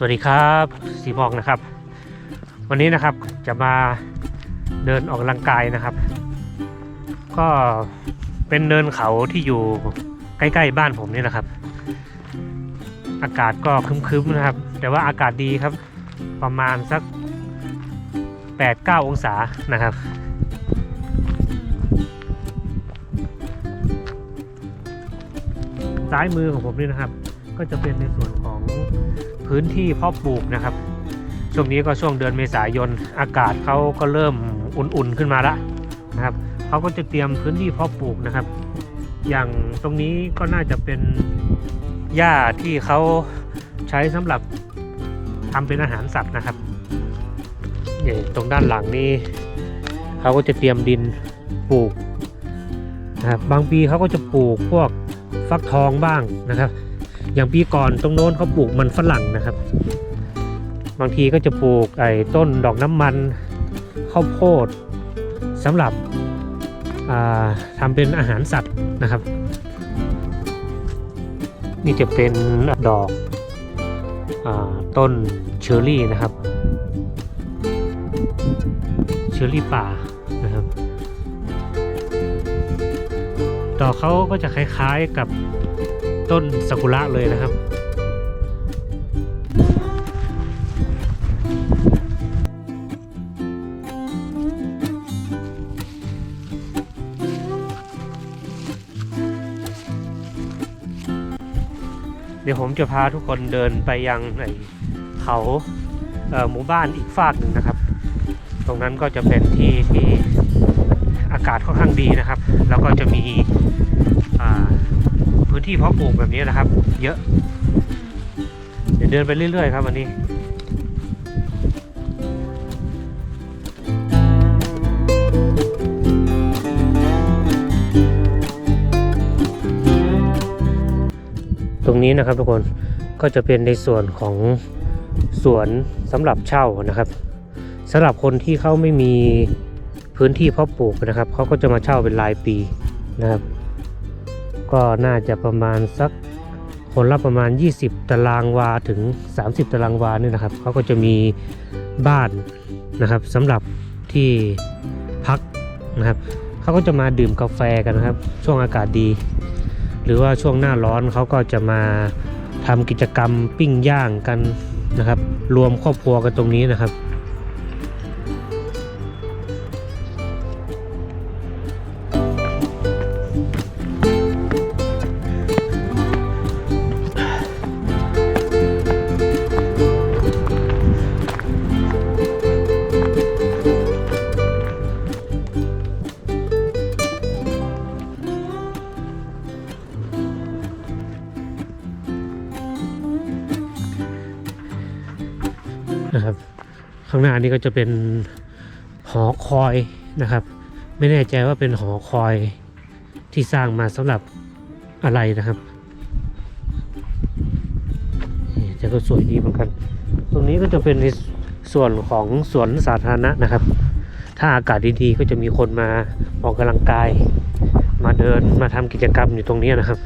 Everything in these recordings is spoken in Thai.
สวัสดีครับสีบอกนะครับ วันนี้นะครับจะมาเดินออกกำลังกายนะครับ ก็เป็นเนินเขาที่อยู่ใกล้ๆบ้านผมนี่นะครับ อากาศก็คึ้มๆนะครับ แต่ว่าอากาศดีครับ ประมาณสัก 8-9 องศานะครับซ้ายมือของผมนี่นะครับ ก็จะเป็นในส่วนของ พื้นที่เพาะปลูกนะครับ ช่วงนี้ก็ช่วงเดือนเมษายนอากาศเขาก็เริ่มอุ่นๆขึ้นมาแล้วนะครับเขาก็จะเตรียมพื้นที่เพาะปลูกนะครับ อย่างตรงนี้ก็น่าจะเป็นหญ้าที่เขาใช้สำหรับทำเป็นอาหารสัตว์นะครับเนี่ยตรงด้านหลังนี้เขาก็จะเตรียมดินปลูกนะครับบางปีเขาก็จะปลูกพวกฟักทองบ้างนะครับ อย่างปีก่อนตรงโน้นเขาปลูกมันฝรั่งนะครับ บางทีก็จะปลูกไอ้ต้นดอกน้ำมันข้าวโพดสำหรับทำเป็นอาหารสัตว์นะครับ นี่จะเป็นดอกอต้นเชอร์รี่นะครับ เชอร์รี่ป่านะครับ ดอกเขาก็จะคล้ายๆกับ ต้นซากุระเลยนะครับ เดี๋ยวผมจะพาทุกคนเดินไปยังไอ้เขาเหมู่บ้านอีกฝากหนึ่งนะครับ ตรงนั้นก็จะเป็นที่ที่อากาศค่อนข้างดีนะครับ แล้วก็จะมี ที่เพาะปลูกแบบนี้นะครับ เยอะ เดี๋ยวเดินไปเรื่อยๆครับวันนี้ตรงนี้นะครับทุกคนก็จะเป็นในส่วนของสวนสำหรับเช่านะครับสำหรับคนที่เขาไม่มีพื้นที่เพาะปลูกนะครับเขาก็จะมาเช่าเป็นรายปีนะครับ ก็น่าจะประมาณสักคนละประมาณ 20 ตารางวาถึง 30 ตารางวาเนี่ยนะครับเขาก็จะมีบ้านนะครับสำหรับที่พักนะครับเขาก็จะมาดื่มกาแฟกันนะครับ ช่วงอากาศดี หรือว่าช่วงหน้าร้อนเขาก็จะมาทำกิจกรรมปิ้งย่างกันนะครับ รวมครอบครัวกันตรงนี้นะครับนะครับางหน้านี้ก็จะเป็นหอคอยนะครับ ไม่แน่ใจว่าเป็นหอคอยที่สร้างมาสำหรับอะไรนะครับนี่แต่ก็สวยดีเหมือนกัน ตรงนี้ก็จะเป็นในส่วนของสวนสาธารณะนะครับ ถ้าอากาศดีๆก็จะมีคนมาออกกำลังกาย มาเดินมาทำกิจกรรมอยู่ตรงนี้นะครับ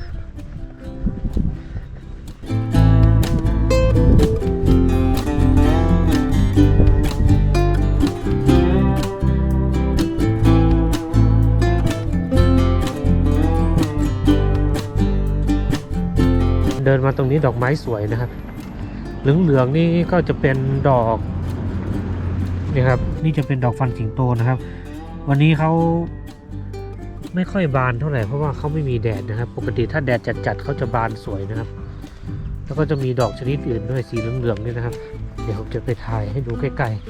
เดินมาตรงนี้ดอกไม้สวยนะครับ เหลืองๆนี่ก็จะเป็นดอกนี่ครับ นี่จะเป็นดอกฟันสิงโตนะครับ วันนี้เขาไม่ค่อยบานเท่าไหร่เพราะว่าเขาไม่มีแดดนะครับ ปกติถ้าแดดจัดๆเขาจะบานสวยนะครับ แล้วก็จะมีดอกชนิดอื่นด้วยสีเหลืองๆนี่นะครับ เดี๋ยวผมจะไปถ่ายให้ดูใกล้ๆ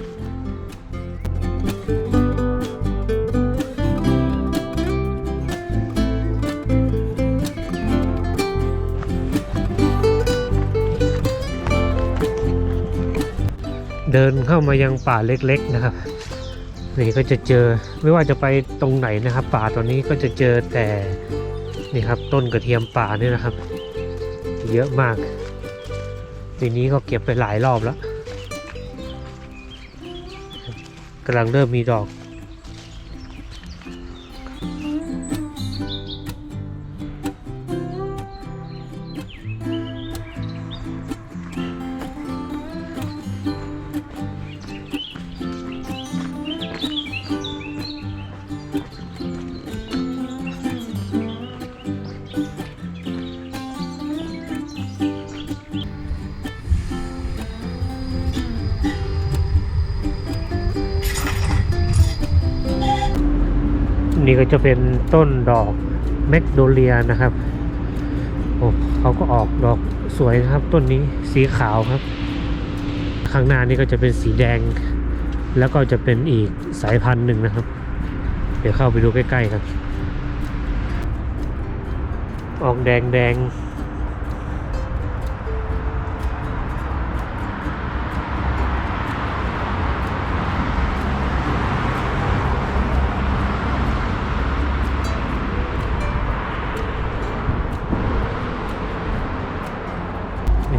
เดินเข้ามายังป่าเล็กๆนะครับนี่ก็จะเจอไม่ว่าจะไปตรงไหนนะครับ ป่าตอนนี้ก็จะเจอแต่นี่ครับต้นกระเทียมป่านี่นะครับ เยอะมากปีนี้ก็เก็บไปหลายรอบแล้วกำลังเริ่มมีดอก นี้ก็จะเป็นต้นดอกแมกโดเลียนะครับโอ้เขาก็ออกดอกสวยนะครับต้นนี้สีขาวครับ ข้างหน้านี้ก็จะเป็นสีแดง แล้วก็จะเป็นอีกสายพันธุ์หนึ่งนะครับ เดี๋ยวเข้าไปดูใกล้ๆครับ ออกแดงแดง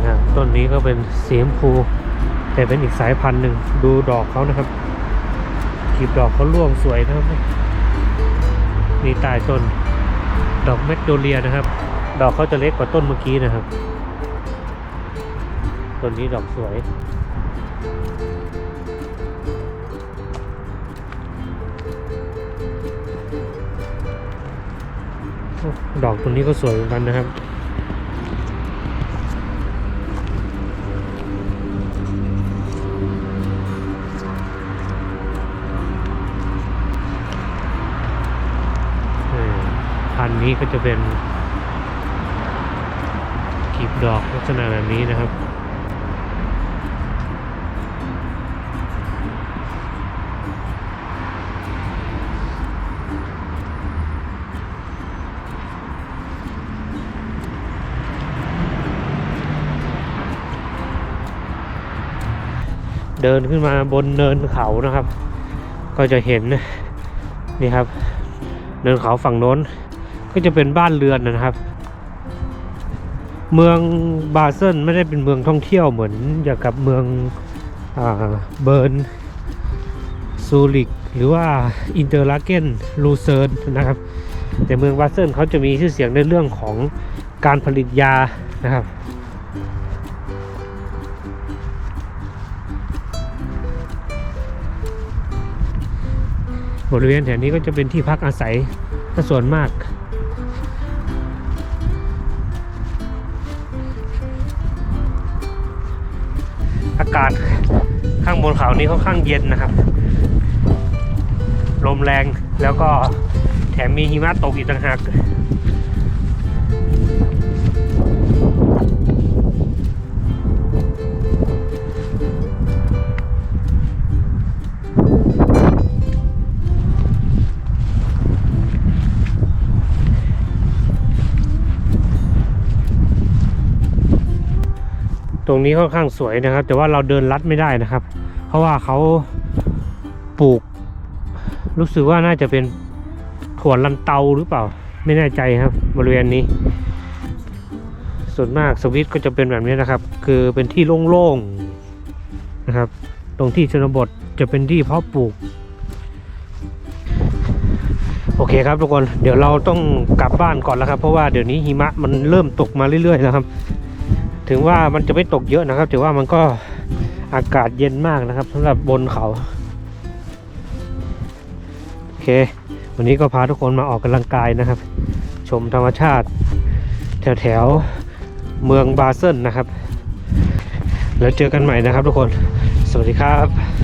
ครับต้นนี้ก็เป็นสีชมพู แต่เป็นอีกสายพันธุ์หนึ่งดูดอกเขานะครับกลีบดอกเขาร่วงสวยนะครับนี่ใต้ต้น ดอกแมกโดเลียนะครับ ดอกเขาจะเล็กกว่าต้นเมื่อกี้นะครับต้นนี้ดอกสวยดอกตัวนี้ก็สวยเหมือนกันนะครับ พันนี้ก็จะเป็นกลีบดอกลักษณะแบบนี้นะครับเดินขึ้นมาบนเนินเขานะครับ ก็จะเห็นนี่ครับ เนินเขาฝั่งโน้น ก็จะเป็นบ้านเรือนนะครับ เมืองบาเซนไม่ได้เป็นเมืองท่องเที่ยวเหมือนอย่างกับเมืองอเบิร์นซูริกหรือว่าอินเตอร์ลาเกนลูเซิร์นนะครับ แต่เมืองบาเซนเขาจะมีชื่อเสียงในเรื่องของการผลิตยานะครับบริเวณแถวนี้ก็จะเป็นที่พักอาศัยส่วนมาก อากาศข้างบนเขานี้ค่อนข้างเย็นนะครับ ลมแรงแล้วก็แถมมีหิมะตกอีกต่างหาก รงนี้ค่อนข้างสวยนะครับ แต่ว่าเราเดินลัดไม่ได้นะครับ เพราะว่าเขาปลูก รู้สึกว่าน่าจะเป็นถั่วลันเตาหรือเปล่า ไม่แน่ใจครับ บริเวณนี้ ส่วนมากสวิตก็จะเป็นแบบนี้นะครับ คือเป็นที่โล่งๆนะครับ ตรงที่ชนบทจะเป็นที่เพาะปลูกโอเคครับทุกคน เดี๋ยวเราต้องกลับบ้านก่อนแล้วครับ เพราะว่าเดี๋ยวนี้หิมะมันเริ่มตกมาเรื่อยๆแล้วครับ ถึงว่ามันจะไม่ตกเยอะนะครับแต่ว่ามันก็อากาศเย็นมากนะครับสำหรับบนเขา โอเค วันนี้ก็พาทุกคนมาออกกำลังกายนะครับ ชมธรรมชาติ แถวแถวๆเมืองบาเซนนะครับ แล้วเจอกันใหม่นะครับทุกคน สวัสดีครับ